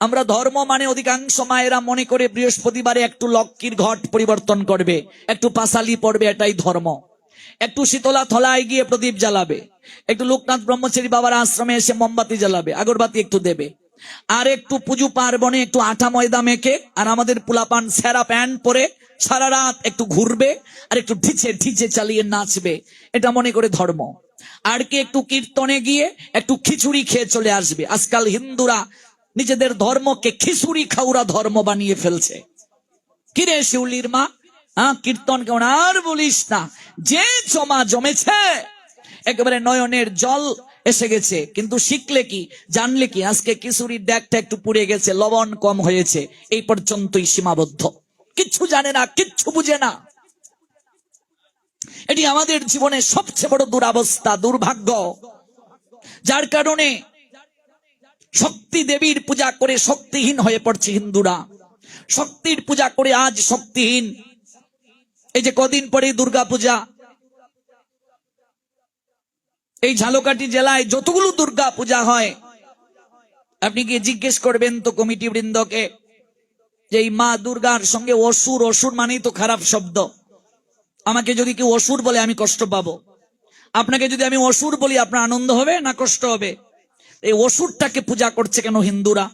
আমরা ধর্ম মানে অধিকাংশ মায়েরা মনে করে বৃহস্পতিবারে একটু লক্ষ্মীর ঘট পরিবর্তন করবে, একটু পাশালি পড়বে, এটাই ধর্ম। একটু শীতলা থলায় গিয়ে প্রদীপ জ্বালাবে, একটু লোকনাথ ব্রহ্মচারী বাবার আশ্রমে এসে মোমবাতি জ্বালাবে, আগরবাতি একটু দেবে। আর একটু পুজো পার্বণে একটু আঠা ময়দা মেখে, আর আমাদের পুলাপান সেরা প্যান্ট পরে সারা রাত একটু ঘুরবে, আর একটু ঢিচে ঢিচে চালিয়ে নাচবে, এটা মনে করে ধর্ম। আর কি একটু কীর্তনে গিয়ে একটু খিচুড়ি খেয়ে চলে আসবে। আজকাল হিন্দুরা নিজেদের ধর্মকে খিচুড়ি খাউরা ধর্ম বানিয়ে ফেলছে। কিরে শিউলির মা? হ্যাঁ কীর্তন কেমন? আর বলিস না, যে জমা জমেছে, একেবারে নয়নের জল এসে গেছে। কিন্তু শিখলে কি, জানলে কি, আজকে কিশোরীর ড্যাগটা একটু পুড়ে গেছে, লবণ কম হয়েছে, এই পর্যন্তই সীমাবদ্ধ। কিচ্ছু জানে না, কিচ্ছু বুঝে না। এটি আমাদের জীবনে সবচেয়ে বড় দুরাবস্থা, দুর্ভাগ্য। যার কারণে শক্তি দেবীর পূজা করে শক্তিহীন হয়ে পড়ছে হিন্দুরা। শক্তির পূজা করে আজ শক্তিহীন। এই যে কদিন পরে দুর্গা পূজা এই ঝালকাঠি জেলায় যতগুলো দুর্গা পূজা হয়, আপনি গিয়ে জিজ্ঞেস করবেন তো কমিটি বৃন্দকে যে এই মা দুর্গার সঙ্গে অসুর অসুর মানেই তো খারাপ শব্দ। আমাকে যদি কেউ অসুর বলে আমি কষ্ট পাবো। আপনাকে যদি আমি অসুর বলি, আপনার আনন্দ হবে না কষ্ট হবে? এই অসুরটাকে পূজা করছে কেন হিন্দুরা?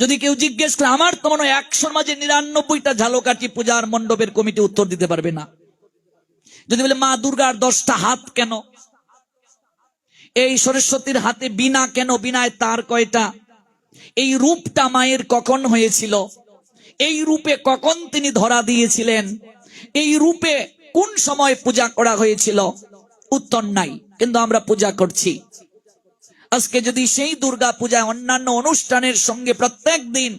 যদি কেউ জিজ্ঞেস করে, আমার তো মনে হয় একশোর মাঝে নিরানব্বইটা ঝালকাঠি পূজার মণ্ডপের কমিটি উত্তর দিতে পারবে না। যদি বলে, মা দুর্গার দশটা হাত কেন? এই সরস্বতীর হাতে বিনা কেন? বিনায় তার কয়টা? এই রূপটা মায়ের কখন হয়েছিল? এই রূপে কখন তিনি ধরা দিয়েছিলেন? এই রূপে কোন সময় পূজা করা হয়েছিল? উত্তর নাই, কিন্তু আমরা পূজা করছি। আজকে যদি সেই দুর্গা পূজা অন্যান্য অনুষ্ঠানের সঙ্গে প্রত্যেক দিন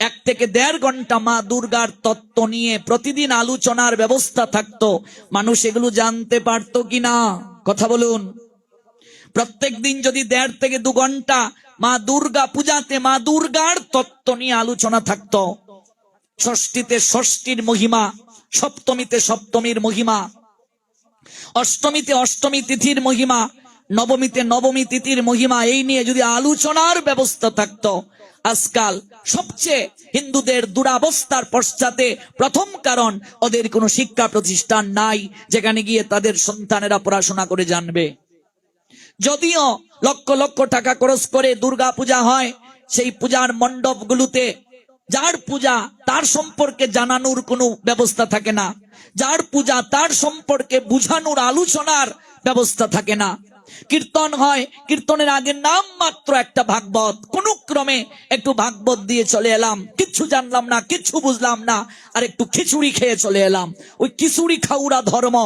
এক থেকে দেড় ঘণ্টা মা দুর্গার তত্ত্ব নিয়ে প্রতিদিন আলোচনার ব্যবস্থা থাকতো, মানুষ এগুলো জানতে পারতো কিনা? কথা বলুন। প্রত্যেক দিন যদি দেড় থেকে দু ঘণ্টা মা দুর্গা পূজাতে মা দুর্গার তত্ত্ব নিয়ে আলোচনা থাকতো, ষষ্ঠীতে ষষ্ঠীর মহিমা, সপ্তমীতে সপ্তমীর মহিমা, অষ্টমীতে অষ্টমী তিথির মহিমা নবমীতে নবমী তিথির মহিমা এই নিয়ে যদি আলোচনার ব্যবস্থা থাকতো, আজকাল সবচেয়ে হিন্দুদের দুরাবস্থার পশ্চাতে প্রথম কারণ ওদের কোনো শিক্ষা প্রতিষ্ঠান নাই, যেখানে গিয়ে তাদের সন্তানেরা পড়াশোনা করে জানবে। যদিও লক্ষ লক্ষ টাকা খরচ করে দুর্গা পূজা হয়, সেই পূজার মণ্ডপগুলোতে যার পূজা তার সম্পর্কে জানানোর কোনো ব্যবস্থা থাকে না, যার পূজা তার সম্পর্কে বুঝানোর, আলোচনার ব্যবস্থা থাকে না। কীর্তন হয়, কীর্তনের আগে নাম মাত্র একটা ভাগবত। কোন ক্রমে একটু ভাগবত দিয়ে চলে এলাম। কিচ্ছু জানলাম না, কিচ্ছু বুঝলাম না, আর একটু খিচুড়ি খেয়ে চলে এলাম। ওই খিচুড়ি খাউরা ধর্ম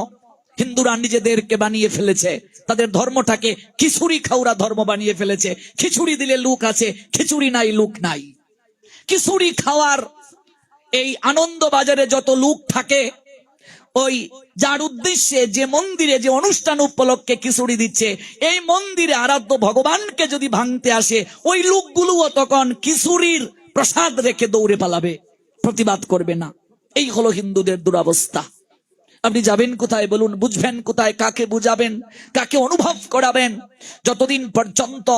হিন্দুরা নিজেদেরকে বানিয়ে ফেলেছে। তাদের ধর্মটাকে খিচুড়ি খাউরা ধর্ম বানিয়ে ফেলেছে। খিচুড়ি দিলে লুক আছে, খিচুড়ি নাই, লুক নাই। খিচুড়ি খাওয়ার এই আনন্দ বাজারে যত লোক থাকে ওই যার উদ্দেশ্যে যে মন্দিরে, যে অনুষ্ঠান উপলক্ষে খিচুড়ি দিচ্ছে, এই মন্দিরে আরাধ্য ভগবানকে যদি ভাঙতে আসে, ওই লোকগুলোও তখন খিচুড়ির প্রসাদ রেখে দৌড়ে পালাবে। প্রতিবাদ করবে না। এই হলো হিন্দুদের দুরাবস্থা। আপনি যাবেন কোথায় বলুন? বুঝবেন কোথায়? কাকে বুঝাবেন? কাকে অনুভব করাবেন? যতদিন পর্যন্ত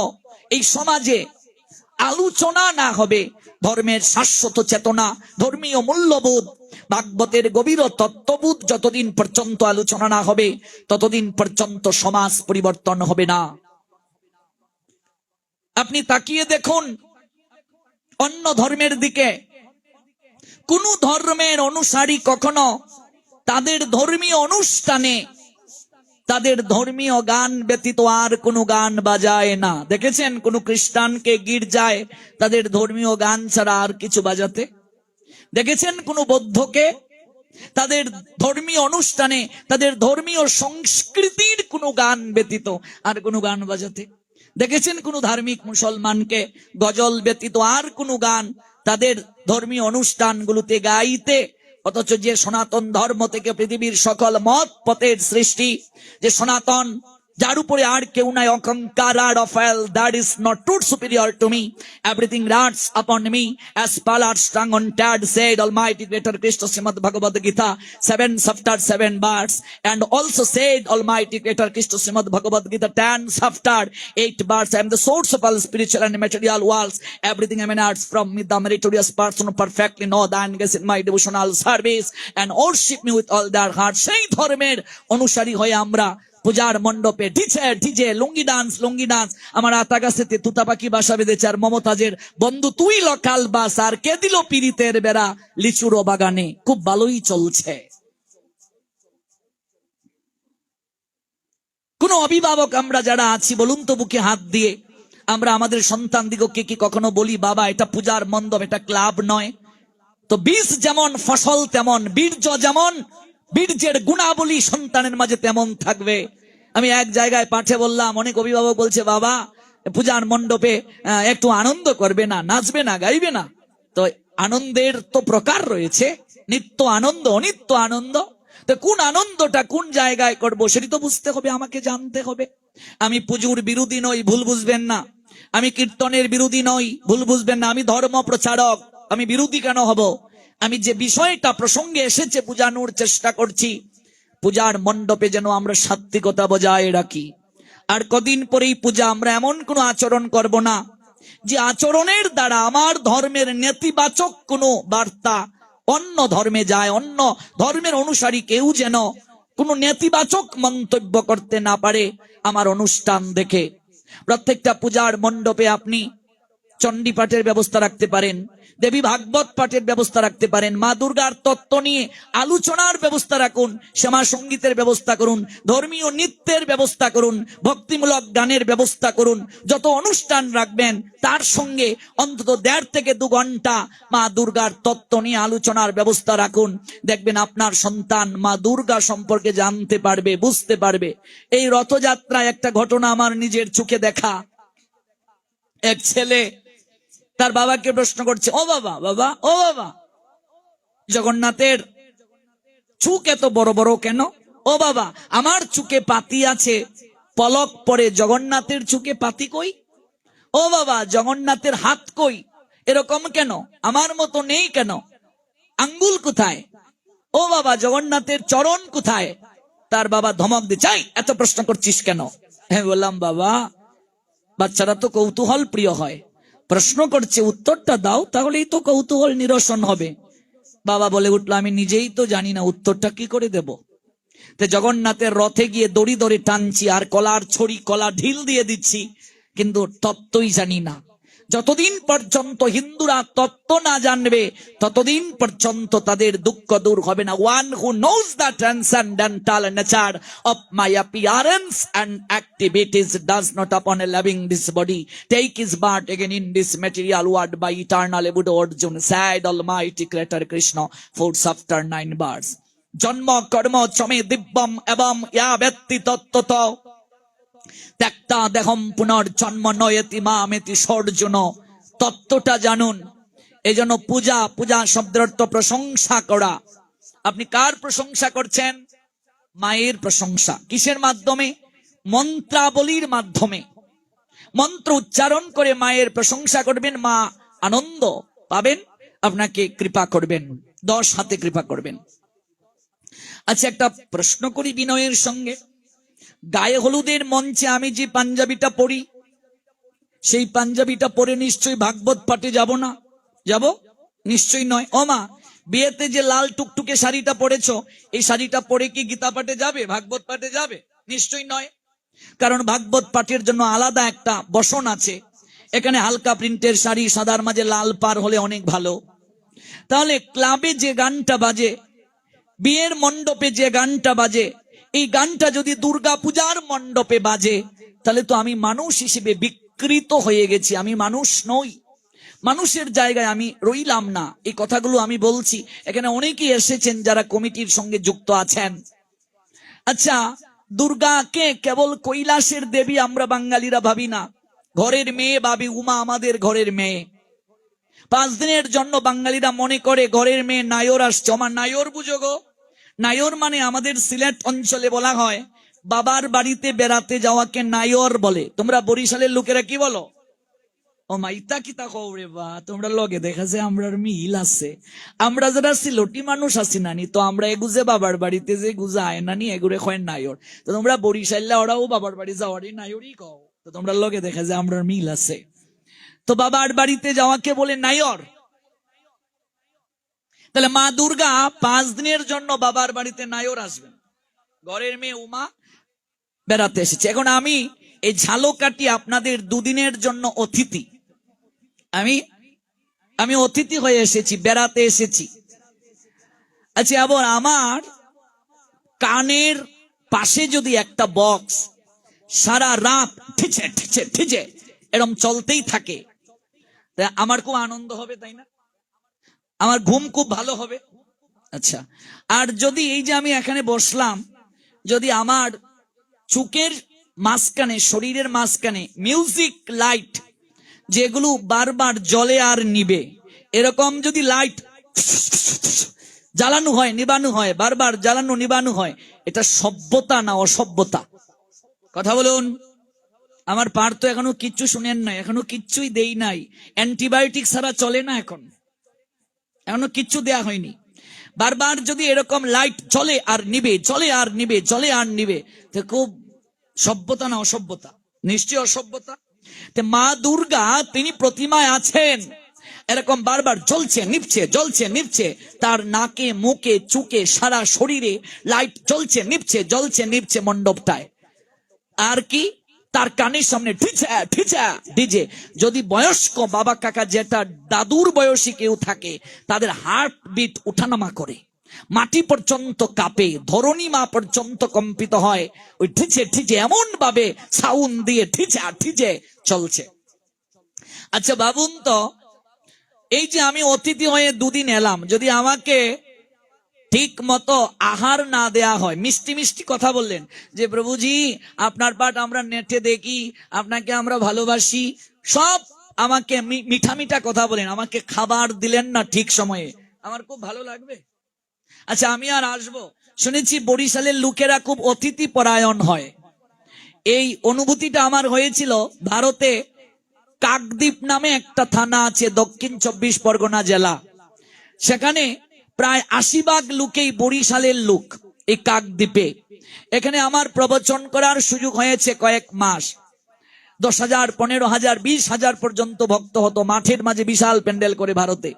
এই সমাজে আলোচনা না হবে, ধর্মের শাশ্বত চেতনা, ধর্মীয় মূল্যবোধ ভাগবতের গভীর তত্ত্ববোধ যতদিন পর্যন্ত আলোচনা না হবে, ততদিন পর্যন্ত সমাজ পরিবর্তন হবে না। আপনি তাকিয়ে দেখুন, অন্য ধর্মের দিকে। কোন ধর্মের অনুসারী কখনো তাদের ধর্মীয় অনুষ্ঠানে, তাদের ধর্মীয় গান ব্যতীত আর কোনো গান বাজায় না। দেখেছেন কোন খ্রিস্টানকে গির্জায় তাদের ধর্মীয় গান ছাড়া আর কিছু বাজাতে? দেখেছেন কোন বৌদ্ধকে? তাদের ধর্মীয় অনুষ্ঠানে, তাদের ধর্মীয় সংস্কৃতির কোনো গান ব্যতীত আর কোনো গান বাজাতে? দেখেছেন কোন ধার্মিক মুসলমানকে গজল ব্যতীত আর কোনো গান তাদের ধর্মীয় অনুষ্ঠানগুলোতে গাইতে? অথচ যে সনাতন ধর্ম থেকে পৃথিবীর সকল মত পথের সৃষ্টি, যে সনাতন যার উপরে আর কেউ নাই অহংকার আর অফেল that is not truth superior to me everything rests upon me as pearls strung on Tad said almighty greater Krishna Shrimad Bhagavad Gita seven chapter seven bars and also said almighty creator krishna srimad bhagavad gita 10 chapter 8 bars i am the source of all spiritual and material worlds everything emanates from me the meritorious person who perfectly know the and guess in my devotional service and worship me with all their heart সেই ধর্মের অনুসারী হয়ে আমরা পূজার মণ্ডপে DJ DJ lungi dance lungi dance. আমার আতা গাছেতে তুতা পাখি বাসা বেঁধেছে আর মমতাজের বন্ধু তুই লকাল বাস আর কে দিল পিরিতের বেড়া? লিচুরো বাগানে খুব ভালোই চলছে। কোন অভিভাবক আমরা যারা আছি, বলুন তো বুকে হাত দিয়ে, আমরা আমাদের সন্তান দিগকে কি কখনো বলি, বাবা, এটা পূজার মণ্ডপ, এটা ক্লাব নয়। তো বীজ যেমন, ফসল তেমন, বীর্য যেমন বীর্যের গুণাবলী সন্তানের মাঝে তেমন থাকবে। আমি এক জায়গায় পাঠে বললাম, অনেক অভিভাবক বলছে, বাবা, পূজার মণ্ডপে একটু আনন্দ করবে না, নাচবে না, গাইবে না। তো আনন্দের তো প্রকার রয়েছে, নিত্য আনন্দ, অনিত্য আনন্দ। তো কোন আনন্দটা কোন জায়গায় করব সেটি তো বুঝতে হবে, আমাকে জানতে হবে। আমি পুজোর বিরোধী নই, ভুল বুঝবেন না। আমি কীর্তনের বিরোধী নই, ভুল বুঝবেন না। আমি ধর্ম প্রচারক আমি বিরোধী কেন হব? আমি যে বিষয়টা প্রসঙ্গে এসেছে বুঝানোর চেষ্টা করছি। পূজার মণ্ডপে যেন আমরা সাত্বিকতা বজায় রাখি। আর কদিন পরেই পূজা, আমরা এমন কোনো আচরণ করব না, যে আচরণের দ্বারা আমার ধর্মের নেতিবাচক কোনো বার্তা অন্য ধর্মে যায়, অন্য ধর্মের অনুসারী কেউ যেন কোনো নেতিবাচক মন্তব্য করতে না পারে আমার অনুষ্ঠান দেখে। প্রত্যেকটা পূজার মণ্ডপে আপনি চণ্ডী পাঠের ব্যবস্থা রাখতে পারেন। দেবী ভাগবত পাঠের ব্যবস্থা রাখতে পারেন, মা দুর্গার তত্ত্ব নিয়ে আলোচনার ব্যবস্থা রাখুন, শ্যামা সঙ্গীতের ব্যবস্থা করুন, ধর্মীয় নৃত্যের ব্যবস্থা করুন, ভক্তিমূলক গানের ব্যবস্থা করুন, যত অনুষ্ঠান রাখবেন, তার সঙ্গে অন্তত দেড় থেকে দু ঘণ্টা মা দুর্গার তত্ত্ব নিয়ে আলোচনার ব্যবস্থা রাখুন। দেখবেন আপনার সন্তান মা দুর্গা সম্পর্কে জানতে পারবে, বুঝতে পারবে। এই রথযাত্রায় একটা ঘটনা আমার নিজের চোখে দেখা। এক ছেলে তার বাবাকে প্রশ্ন করছে, ও বাবা বাবা, ও বাবা। জগন্নাথের চুক এত বড় বড় কেন? ও বাবা, আমার চুকে পাতি আছে, পলক পরে জগন্নাথের চুকে পাতি কই? ও বাবা, জগন্নাথের হাত কই? এরকম কেন? আমার মতো নেই কেন? আঙ্গুল কোথায়? ও বাবা, জগন্নাথের চরণ কোথায়? তার বাবা ধমক দিয়ে চাই এত প্রশ্ন করছিস কেন? হ্যাঁ বললাম, বাবা, বাচ্চারা তো কৌতূহল প্রিয় হয়। প্রশ্ন করছে, উত্তরটা দাও, তাহলেই তো কৌতূহল নিরসন হবে। বাবা বলে উঠল, আমি নিজেই তো জানি না উত্তরটা কি করে দেব। তে জগন্নাথের রথে গিয়ে দড়ি দড়ি টানছি, আর কলার ছড়ি, কলা ঢিল দিয়ে দিচ্ছি, কিন্তু তত্ত্বই জানি না। যতদিন পর্যন্ত হিন্দুরা তত্ত্ব না জানবে, ততদিন পর্যন্ত তাদের দুঃখ দূর হবে না। One who knows the transcendental nature of my appearance and activities does not upon a leaving this body take is birth again in this material world by eternal abode Arjun said all mighty creator Krishna four after nine verses জন্ম কর্ম চমে দিব্যম এবং ইয়া ব্যক্তি তত্ত্বত ত্যাক্তা দেহম পুনর্জন্ম নয়তি মামেতি সর্জন। তত্ত্বটা জানুন। এই জন্য পূজা পূজা শব্দের অর্থ প্রশংসা করা। আপনি কার প্রশংসা করছেন? মায়ের প্রশংসা। কিসের মাধ্যমে? মন্ত্রাবলীর মাধ্যমে। মন্ত্র উচ্চারণ করে মায়ের প্রশংসা করবেন। মা আনন্দ পাবেন, আপনাকে কৃপা করবেন। দশ হাতে কৃপা করবেন। আচ্ছা একটা প্রশ্ন করি বিনয়ের সঙ্গে। গায়ে হলুদের মঞ্চে আমি যে পাঞ্জাবিটা পরি সেই পাঞ্জাবিটা পরে নিশ্চয়ই ভাগবত পাঠে যাব না? যাব? নিশ্চয়ই নয়। ও মা, বিয়েতে যে লাল টুকটুকে শাড়িটা পরেছো, এই শাড়িটা পরে কি গীতা পাঠে যাবে, ভাগবত পাঠে যাবে? নিশ্চয়ই নয়। কারণ ভাগবত পাঠের জন্য আলাদা একটা বসন আছে। এখানে হালকা প্রিন্টের শাড়ি, সাদার মাঝে লাল পার হলে অনেক ভালো। তাহলে ক্লাবে যে গানটা বাজে, বিয়ের মণ্ডপে যে গানটা বাজে এই গানটা যদি দুর্গা পূজার মণ্ডপে বাজে, তাহলে তো আমি মানুষ হিসেবে বিকৃত হয়ে গেছি, আমি মানুষ নই। মানুষের জায়গায় আমি রইলাম না। এই কথাগুলো আমি বলছি। এখানে অনেকেই এসেছেন যারা কমিটির সঙ্গে যুক্ত আছেন। আচ্ছা দুর্গাকে কেবল কৈলাসের দেবী আমরা বাঙালিরা ভাবি না। ঘরের মেয়ে ভাবি উমা আমাদের ঘরের মেয়ে। পাঁচ দিনের জন্য বাঙালিরা মনে করে ঘরের মেয়ে নায়র আসছে। আমার নায়র বুঝো গো। নায়র মানে আমাদের সিলেট অঞ্চলে বলা হয়। বাবার বাড়িতে বেড়াতে যাওয়াকে নায়র বলে। তোমরা বরিশালের লোকেরা কি বলো? ও মাইতা কিতা কৌরে বা? তোমরা লগে দেখা যায় আমরার মিল আছে। আমরা যারা সিলটি মানুষ আছি নানি, তো আমরা এগুজে বাবার বাড়িতে যে গুজা আয় নানি এগুরে কয় নায়র। তো তোমরা বরিশাল্লা ওরাও বাবার বাড়ি যাওয়ারই নায়রই কও। তো তোমরা লগে দেখা যায় আমরার মিল আছে। তো বাবার বাড়িতে যাওয়াকে বলে নায়র। তাহলে মা দুর্গা পাঁচ দিনের জন্য বাবার বাড়িতে নায়র আসবেন। ঘরের মেয়ে উমা বেড়াতে এসেছে। এখন আমি এই ঝালকাটি আপনাদের দুদিনের জন্য অতিথি। আমি আমি অতিথি হয়ে এসেছি, বেড়াতে এসেছি। আচ্ছা আবার আমার কানের পাশে যদি একটা বক্স, সারা রাত ঠিচে ঠিচে ঠিচে, এরম চলতেই থাকে আমার খুব আনন্দ হবে, তাই না? আমার ঘুম খুব ভালো হবে। আচ্ছা আর যদি এই যে আমি এখানে বসলাম, যদি আমার চুকের মাঝখানে, শরীরের মাঝখানে মিউজিক লাইট যেগুলো বারবার জলে আর নিবে, এরকম যদি লাইট জ্বালানো হয়, নিবানো হয়, বারবার জ্বালানো, নিবানো হয়, এটা সভ্যতা না অসভ্যতা? কথা বলুন। আমার পার তো এখনও কিচ্ছু শুনেন নাই, এখনও কিচ্ছুই দেই নাই। অ্যান্টিবায়োটিক ছাড়া চলে না এখন। এখনও কিচ্ছু দেয়া হয়নি। বারবার যদি এরকম লাইট চলে আর নিবে, চলে আর নিবে, চলে আর নিবে, তো খুব সভ্যতা না অসভ্যতা? নিশ্চয় অসভ্যতা? মা দুর্গা, তিনি প্রতিমায় আছেন। এরকম বারবার জ্বলছে, নিপছে জ্বলছে, নিপছে। তার নাকে, মুখে, চুকে, সারা শরীরে লাইট জ্বলছে, নিপছে জ্বলছে, নিপছে মণ্ডপটায়। আর কি? তার কানের সামনে ঠিচা ঠিচা ডিজে যদি বয়স্ক বাবা কাকা যেটা দাদুর বয়সী কেউ থাকে, তাদের হার্ট বিট উঠানামা করে। মাটি পর্যন্ত কাঁপে ধরণী মা পর্যন্ত কম্পিত হয়। ওই ঠিচে ঠিচে এমন ভাবে সাউন্ড দিয়ে ঠিচা ঠিচে চলছে। আচ্ছা বাবুন তো, এই যে আমি অতিথি হয়ে দুদিন এলাম, যদি আমাকে ঠিক মতো আহার না দেয়া হয়। মিষ্টি মিষ্টি কথা বললেন যে, প্রভুজি, আপনার পাঠ আমরা নেটে দেখি, আপনাকে আমরা ভালোবাসি। সব আমাকে মিঠা মিঠা কথা বলেন। আমাকে খাবার দিলেন না ঠিক সময়ে। আমার খুব ভালো লাগবে। আচ্ছা আমি আর আসব। শুনেছি বরিশালের লোকেরা খুব অতিথি পরায়ণ হয়। এই অনুভূতিটা আমার হয়েছিল ভারতে। কাকদ্বীপ নামে একটা থানা আছে দক্ষিণ চব্বিশ পরগনা জেলা। সেখানে প্রায় আশি ভাগ লোকেই বরিশালের লোক এই কাকদ্বীপে। এখানে আমার প্রবচন করার সুযোগ হয়েছে কয়েক মাস। দশ হাজার, পনেরো হাজার, বিশ হাজার পর্যন্ত ভক্ত হতো, মাঠের মাঝে বিশাল প্যান্ডেল করে ভারতে।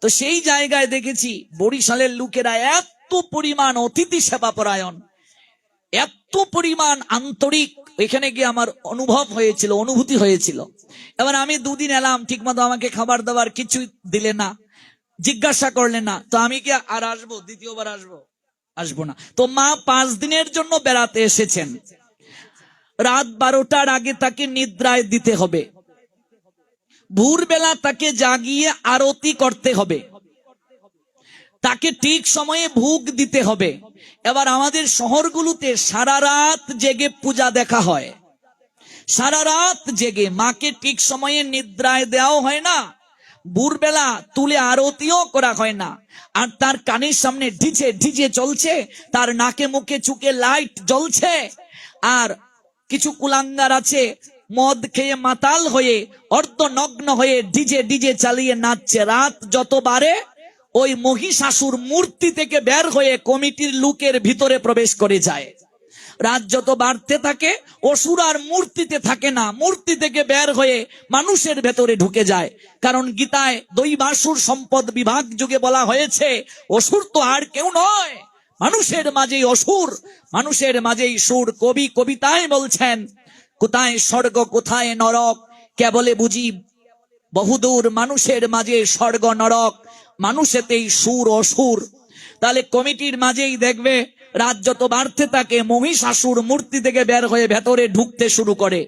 তো সেই জায়গায় দেখেছি বরিশালের লোকেরা এত পরিমাণ অতিথি সেবা পরায়ণ এত পরিমাণ আন্তরিক। এখানে গিয়ে আমার অনুভব হয়েছিল, অনুভূতি হয়েছিল। এবার আমি দুদিন এলাম ঠিক মতো আমাকে খাবার দাবার কিছুই দিলে না। জিজ্ঞাসা করলে না, তো আমি কি আর আসব? দ্বিতীয়বার আসব? আসব না। তো মা পাঁচ দিনের জন্য বেড়াতে এসেছেন। রাত বারোটার আগে তাকে নিদ্রায় দিতে হবে। ভোরবেলা তাকে জাগিয়ে আরতি করতে হবে। তাকে ঠিক সময়ে ভোগ দিতে হবে। এবার আমাদের শহরগুলোতে সারা রাত জেগে পূজা দেখা হয়। সারা রাত জেগে মাকে ঠিক সময়ে নিদ্রায় দেওয়াও হয় না। ভোরবেলা তুলে আরতিও করা হয় না। আর তার কানের সামনে ঢিচে ঢিচে চলছে, তার নাকে মুখে চুকে লাইট জ্বলছে। আর কিছু কুলাঙ্গার আছে, মদ খেয়ে মাতাল হয়ে, অর্ধনগ্ন হয়ে ডিজে ডিজে চালিয়ে নাচছে। রাত যত বারে ওই মহিষাসুর মূর্তি থেকে বের হয়ে কমিটির লুকের ভিতরে প্রবেশ করে যায়। রাত যত বাড়তে থাকে, অসুর আর মূর্তিতে থাকে না। মূর্তি থেকে বের হয়ে মানুষের ভেতরে ঢুকে যায়। কারণ গীতায় দৈবাসুর সম্পদ বিভাগ যুগে বলা হয়েছে, অসুর তো আর কেউ নয়। মানুষের মাঝেই অসুর, মানুষের মাঝেই সুর। কবি কবিতায় বলছেন, কোথায় স্বর্গ, কোথায় নরক? কেবলে বুঝি বহুদূর মানুষের মাঝে স্বর্গ, নরক। মানুষেতেই সুর, অসুর। তাহলে কমিটির মাঝেই দেখবে রাত যত বাড়তে থাকে মহিষাসুর মূর্তি থেকে বের হয়ে ভেতরে ঢুকতে শুরু করে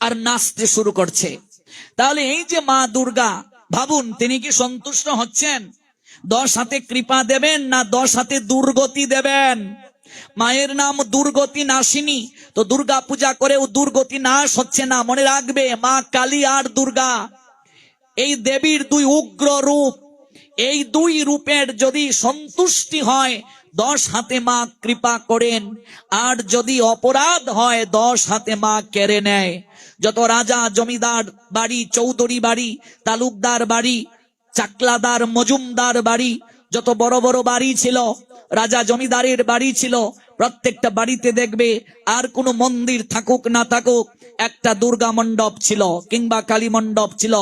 আর নাচতে শুরু করছে। তাহলে এই যে মা দুর্গা, ভাবুন, তিনি কি সন্তুষ্ট হচ্ছেন? দশ হাতে কৃপা দেবেন না দশ হাতে দুর্গতি দেবেন? মায়ের নাম দুর্গতি নাসিনী তো দুর্গা পূজা করেও দুর্গতি নাশ হচ্ছে না, মনে রাখবে, মা কালী আর দুর্গা। এই দেবীর দুই উগ্র রূপ, এই দুই রূপের যদি সন্তুষ্টি হয় দশ হাতে মা কৃপা করেন। আর যদি অপরাধ হয়, দশ হাতে মা কেড়ে নেয়। যত রাজা, জমিদার বাড়ি, চৌধুরী বাড়ি, তালুকদার বাড়ি, চাকলাদার, মজুমদার বাড়ি, যত বড় বড় বাড়ি ছিল, রাজা জমিদারের বাড়ি ছিল, প্রত্যেকটা বাড়িতে দেখবে আর কোনো মন্দির থাকুক না থাকুক, একটা দুর্গা মণ্ডপ ছিল কিংবা কালী মণ্ডপ ছিল।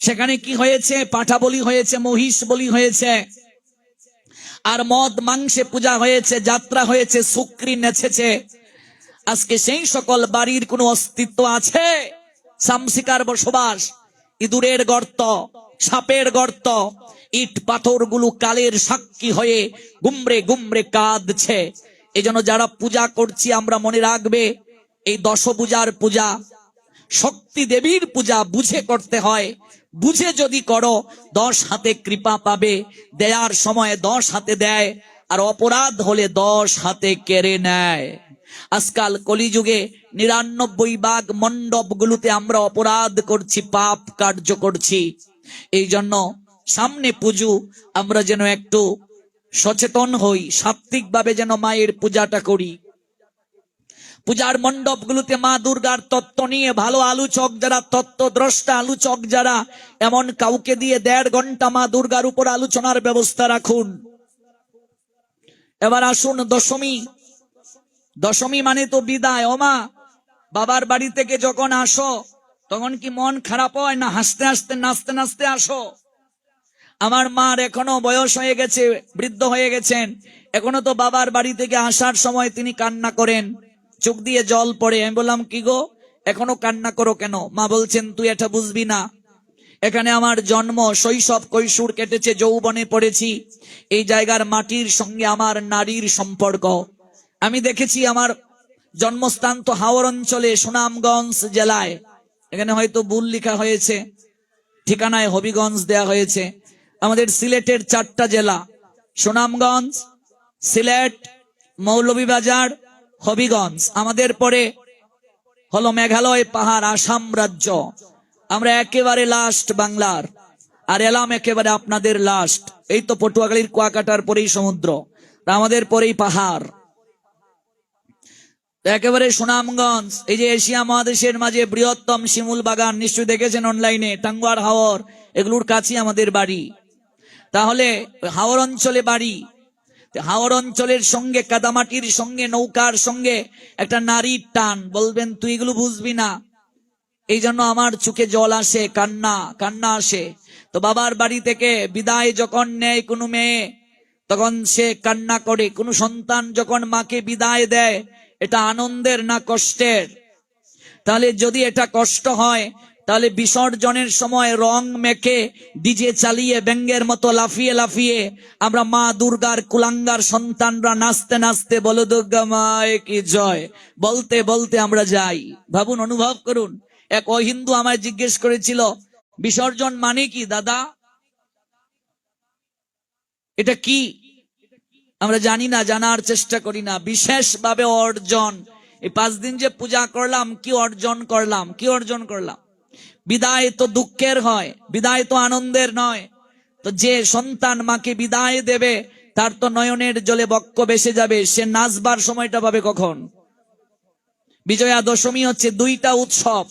সেখানে কি হয়েছে? পাঠা বলি হয়েছে, মহিষ বলি হয়েছে। আর মদ মাংসে পূজা হয়েছে, যাত্রা হয়েছে, শুক্রি নেছেছে আজকে সেই সকল বাড়ির কোনো অস্তিত্ব আছে? সামসিকার বসবাস, ইঁদুরের গর্ত, সাপের গর্ত, ইট পাথরগুলো কালের সাক্ষী হয়ে গুমরে গুমরে কাঁদছে। এজন্য যারা পূজা করছি, আমরা মনে রাখবে, এই দশ পূজার পূজা, শক্তি দেবীর পূজা বুঝে করতে হয়। বুঝে যদি করো, দশ হাতে কৃপা পাবে, দেয়ার সময় দশ হাতে দেয়, আর অপরাধ হলে দশ হাতে কেড়ে নেয়। আজকাল কলিযুগে নিরানব্বই ভাগ মণ্ডপগুলোতে আমরা অপরাধ করছি, পাপ কার্য করছি। এই জন্য সামনে পুজো, আমরা যেন একটু সচেতন হই সাত্বিক ভাবে যেন মায়ের পূজাটা করি। পূজার মণ্ডপগুলোতে মা দুর্গার তত্ত্ব নিয়ে ভালো আলোচক যারা তত্ত্ব দ্রষ্টা আলোচক যারা, এমন কাউকে দিয়ে দেড় ঘণ্টা মা দুর্গার উপর আলোচনার ব্যবস্থা রাখুন। এবার আসুন দশমী। দশমী মানে তো বিদায়। ওমা বাবার বাড়ি থেকে যখন আসো, তখন কি মন খারাপ হয় না হাসতে হাসতে, নাচতে নাচতে আসো? আমার মার এখনও বয়স হয়ে গেছে, বৃদ্ধ হয়ে গেছেন। এখনও তো বাবার বাড়ি থেকে আসার সময় তিনি কান্না করেন। চোখ দিয়ে জল পড়ে। আমি বললাম, কি গো? এখনও কান্না করো কেন? মা বলছেন, তুই এটা বুঝবি না। এখানে আমার জন্ম, শৈশব কৈশোর কেটেছে, যৌবনে পড়েছি। এই জায়গার মাটির সঙ্গে আমার নারীর সম্পর্ক। আমি দেখেছি আমার জন্মস্থান তো হাওর অঞ্চলে, সুনামগঞ্জ জেলায়। এখানে হয়তো ভুল লিখা হয়েছে, ঠিকানায় হবিগঞ্জ দেয়া হয়েছে। আমাদের সিলেটের চারটা জেলা, সুনামগঞ্জ, সিলেট, মৌলভীবাজার হবিগঞ্জ, আমাদের পরে হলো মেঘালয় পাহাড়, আসাম রাজ্য। আমরা একেবারে লাস্ট বাংলার। আর এলাম একেবারে আপনাদের লাস্ট এই তো পটুয়াখালীর কুয়াকাটার পরেই সমুদ্র আমাদের পরেই পাহাড়। একেবারে সুনামগঞ্জ, এই যে এশিয়া মহাদেশের মাঝে বৃহত্তম শিমুল বাগান, নিশ্চয়ই দেখেছেন অনলাইনে টাঙ্গুয়ার হাওর, এগুলোর কাছেই আমাদের বাড়ি। তাহলে হাওর অঞ্চলে বাড়ি তো হাওর অঞ্চলের সঙ্গে, কাদামাটির সঙ্গে, নৌকার সঙ্গে একটা নারীর টান। বলবেন, তুই এগুলো বুঝবি না। এই জন্য আমার চোখে জল আসে, কান্না কান্না আসে। তো বাবার বাড়ি থেকে বিদায় যখন নেয় কোনো মেয়ে, তখন সে কান্না করে। কোনো সন্তান যখন মাকে বিদায় দেয়, এটা আনন্দের না কষ্টের? তাহলে যদি এটা কষ্ট হয় তাহলে বিসর্জনের সময় রং মেখে ডিজে চালিয়ে ব্যঙ্গের মতো লাফিয়ে লাফিয়ে আমরা মা দুর্গার কুলাঙ্গার সন্তানরা নাচতে নাচতে বলো দুর্গা মায় কি জয়? বলতে বলতে আমরা যাই। ভাবুন, অনুভব করুন। এক অহিন্দু আমায় জিজ্ঞেস করেছিল, বিসর্জন মানে কি, দাদা? এটা কি? আমরা জানি না, জানার চেষ্টা করি না। বিশেষভাবে অর্জন। এই পাঁচ দিন যে পূজা করলাম, কি অর্জন করলাম? কি অর্জন করলাম? বিদায় তো দুঃখের হয়, বিদায় তো আনন্দের নয়। তো যে সন্তান মাকে বিদায় দেবে, তার তো নয়নের জলে বক্ক বেসে যাবে, সে নাচবার সময়টা পাবে কখন? বিজয়া দশমী হচ্ছে দুইটা উৎসব,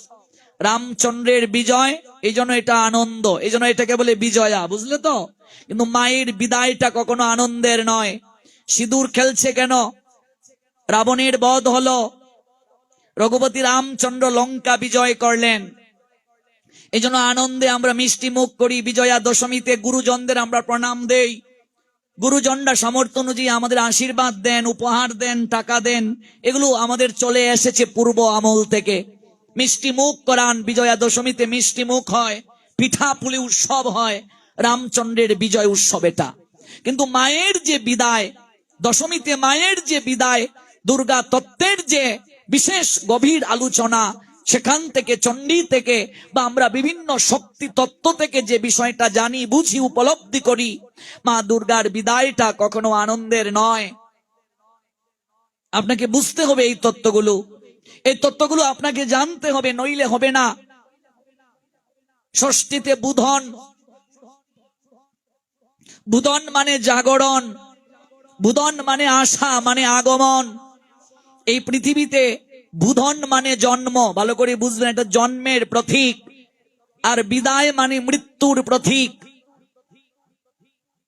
রামচন্দ্রের বিজয়, এই জন্য এটা আনন্দ, এই জন্য এটাকে বলে বিজয়া, বুঝলে তো? কিন্তু মায়ের বিদায়টা কখনো আনন্দের নয়। সিঁদুর খেলছে কেন? রাবণের বধ হলো, রঘুপতি রামচন্দ্র লঙ্কা বিজয় করলেন। এই জন্য আনন্দে আমরা মিষ্টি মুখ করি, বিজয়া দশমীতে গুরুজনদের আমরা প্রণাম দেই। গুরুজনরা সামর্থ্য অনুযায়ী আমাদের আশীর্বাদ দেন, উপহার দেন, টাকা দেন, এগুলো আমাদের চলে এসেছে পূর্ব আমল থেকে। মিষ্টি মুখ করান, বিজয়া দশমীতে মিষ্টি মুখ হয়, পিঠা পুলি উৎসব হয়, রামচন্দ্রের বিজয় উৎসব এটা। কিন্তু মায়ের যে বিদায়, দশমীতে মায়ের যে বিদায়, দুর্গা তত্ত্বের যে বিশেষ গভীর আলোচনা সেখান থেকে, চণ্ডী থেকে বা আমরা বিভিন্ন শক্তি তত্ত্ব থেকে যে বিষয়টা জানি, বুঝি, উপলব্ধি করি, মা দুর্গার বিদায়টা কখনো আনন্দের নয়। আপনাকে বুঝতে হবে এই তত্ত্বগুলো। এই তত্ত্বগুলো আপনাকে জানতে হবে, নইলে হবে না। ষষ্ঠীতে বুধন। বুধন মানে জাগরণ। বুধন মানে আশা মানে আগমন। এই পৃথিবীতে বুধন মানে জন্ম, ভালো করে বুঝবেন, এটা জন্মের প্রতীক। আর বিদায় মানে মৃত্যুর প্রতীক।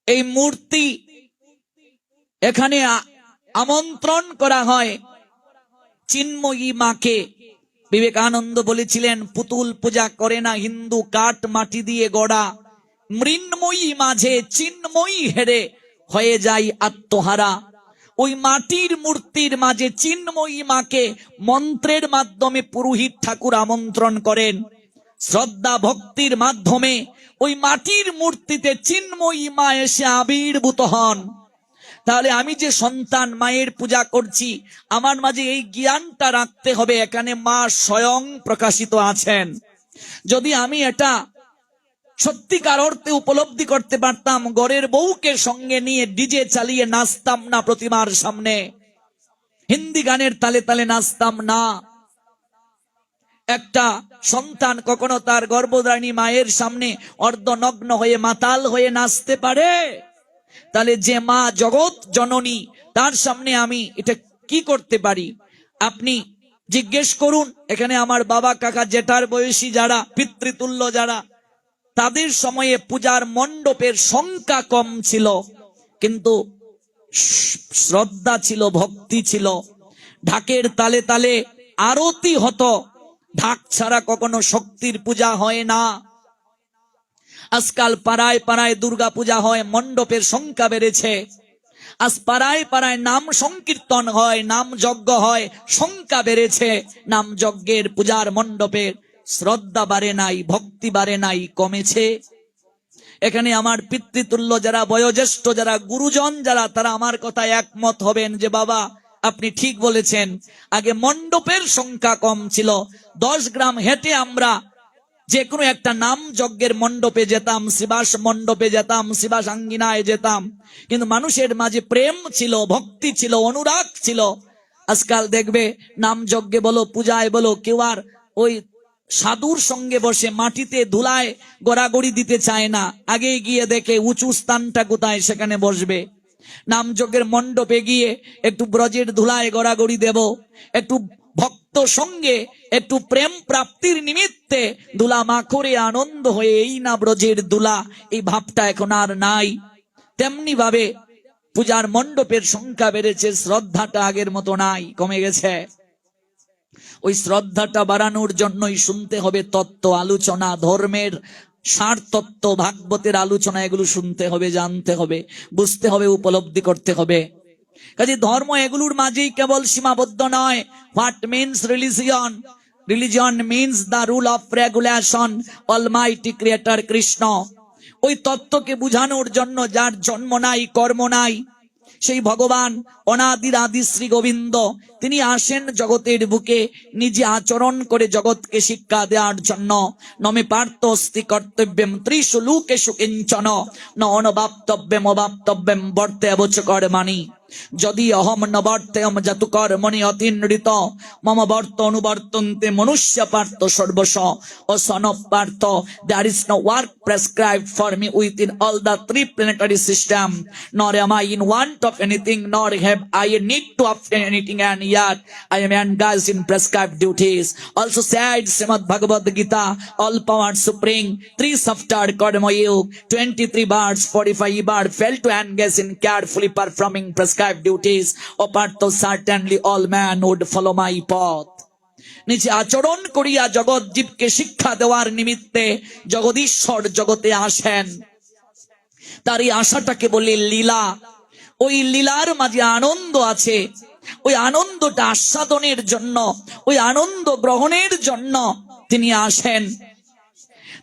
এই মূর্তি এখানে আমন্ত্রণ করা হয় চিন্ময়ী মাকে। বিবেকানন্দ বলেছিলেন, পুতুল পূজা করে না, হিন্দু কাঠ মাটি দিয়ে গড়া। মৃন্ময়ী মাঝে চিন্ময়ী হেরে হয়ে যায় আত্মহারা। ওই মাটির মূর্তির মাঝে চিন্ময়ী মাকে মন্ত্রের মাধ্যমে পুরোহিত ঠাকুর আমন্ত্রণ করেন। শ্রদ্ধা ভক্তির মাধ্যমে ওই মাটির মূর্তিতে চিন্ময়ী মা এসে আবির্ভূত হন। তাহলে আমি যে সন্তান মায়ের পূজা করছি, আমার মাঝে এই জ্ঞানটা রাখতে হবে, এখানে মা স্বয়ং প্রকাশিত আছেন। যদি আমি এটা সত্যিকার অর্থে উপলব্ধি করতে পারতাম, গড়ের বউকে সঙ্গে নিয়ে ডিজে চালিয়ে নাচতাম না প্রতিমার সামনে। হিন্দি গানের তালে তালে নাচতাম না। একটা সন্তান কখনো তার গর্ভধারিণী মায়ের সামনে অর্ধনগ্ন হয়ে মাতাল হয়ে নাচতে পারে? তাহলে যে মা জগৎ জননী, তার সামনে আমি এটা কি করতে পারি? আপনি জিজ্ঞেস করুন, এখানে আমার বাবা কাকা জেঠার বয়সী যারা, পিতৃতুল্য যারা তাদের সময়ে পূজার মণ্ডপের সংখ্যা কম ছিল, কিন্তু শ্রদ্ধা ছিল, ভক্তি ছিল। ঢাকের তালে তালে আরতি হতো। ঢাক ছাড়া কখনো শক্তির পূজা হয় না। আজকাল পাড়ায় পাড়ায় দুর্গা পূজা হয়, মণ্ডপের সংখ্যা বেড়েছে। আজ পাড়ায় পাড়ায় নাম সংকীর্তন হয়, নাম যজ্ঞ হয়, সংখ্যা বেড়েছে। নাম যজ্ঞের পূজার মণ্ডপের শ্রদ্ধা বাড়ে নাই, ভক্তি বাড়ে নাই, কমেছে। এখানে আমার পিতৃতুল্য যারা, বয়োজ্যেষ্ঠ যারা, গুরুজন যারা, তারা আমার কথা একমত হবেন যে, বাবা, আপনি ঠিক বলেছেন। আগে মণ্ডপের সংখ্যা কম ছিল। দশ গ্রাম হেঁটে আমরা যে কোনো একটা নাম যজ্ঞের মণ্ডপে যেতাম, শিবাস মণ্ডপে যেতাম, শিবাস আঙ্গিনায় যেতাম। কিন্তু মানুষের মাঝে প্রেম ছিল, ভক্তি ছিল, অনুরাগ ছিল। আজকাল দেখবে, নাম যজ্ঞে বলো, পূজায় বলো, কেউ আর ওই সাধুর সঙ্গে বসে মাটিতে ধুলায় গড়াগড়ি দিতে চায় না। আগে গিয়ে দেখে উঁচু স্থানটা কোথায় সেখানে বসবে। নাম যজ্ঞের মণ্ডপে গিয়ে একটু ব্রজের ধুলায় গড়াগড়ি দেব। একটু ভক্ত সঙ্গে একটু প্রেম প্রাপ্তির নিমিত্তে দুলা মাখরে আনন্দ হয়ে এই না ব্রজের দুলা এই ভাবটা এখন আর নাই। তেমনি ভাবে পূজার মণ্ডপের সংখ্যা বেড়েছে, শ্রদ্ধাটা আগের মতো নাই, কমে গেছে। ওই শ্রদ্ধাটা বাড়ানোর জন্যই শুনতে হবে তত্ত্ব আলোচনা, ধর্মের সার তত্ত্ব ভাগবতের আলোচনা, এগুলো শুনতে হবে, জানতে হবে, বুঝতে হবে, উপলব্ধি করতে হবে। কাজে ধর্ম এগুলোর মাঝেই কেবল সীমাবদ্ধ নয়। What means religion religion means the rule of regulation almighty creator Krishna ওই তত্ত্বকে বুঝানোর জন্য যার জন্ম নাই, কর্ম নাই সেই ভগবান অনাদির আদি শ্রী গোবিন্দ। তিনি আসেন জগতের বুকে, নিজে আচরণ করে জগৎকে শিক্ষা দেওয়ার জন্য। নমে পার্থ অস্তি কর্তব্যম ত্রিশু লুকে সুকিঞ্চন ন অনবাপ্তব্যম অবাপ্তব্যম বর্তে অবচ কর্মাণি যদি অহম ন বর্তেয়ম জাতু কর্মণি অতিনৃত মম বর্ত অনুবর্তন্তে মনুষ্য পার্থ সর্বস ও সন Partha there is no work prescribed for me within all the three planetary system nor am I in want of anything nor have I a need to obtain anything and yet I am engaged in prescribed duties also said Srimad Bhagavad Gita all power supreme three softer karma yog 23 bars 45 bar fell to engage in carefully performing prescribed duties apart to certainly all man would follow my path. নিচে আচরণ করিয়া জগৎ জীবকে শিক্ষা দেওয়ার নিমিত্তে জগদীশ্বর জগতে আসেন। তার এই আশাটাকে বলে লীলা। ওই লীলার মাঝে আনন্দ আছে। ওই আনন্দটা আস্বাদনের জন্য, ওই আনন্দ গ্রহণের জন্য তিনি আসেন।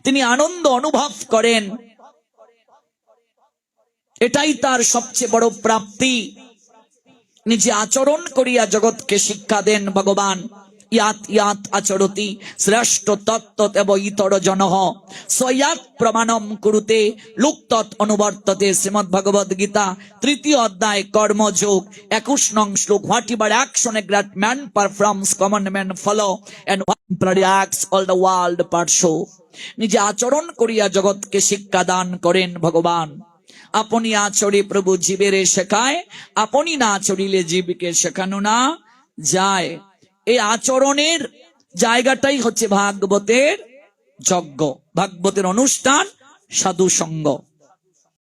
তিনি আনন্দ অনুভব করেন। এটাই তার সবচেয়ে বড় প্রাপ্তি। নিজে আচরণ করিয়া জগৎকে শিক্ষা দেন ভগবান। ইয়াত ইয়াত আচরতি শ্রেষ্ঠ জনহ। গীতা তৃতীয় অধ্যায় একুশ নং শ্লোক ever a man common man follow all world নিজে আচরণ করিয়া জগৎকে শিক্ষা দান করেন ভগবান। আপনি আচরে প্রভু জীবের শেখায়, আপনি না চড়িলে জীবকে শেখানো না যায়। এই আচরণের জায়গাটাই হচ্ছে ভাগবতের যজ্ঞ, ভাগবতের অনুষ্ঠান সাধু সঙ্গ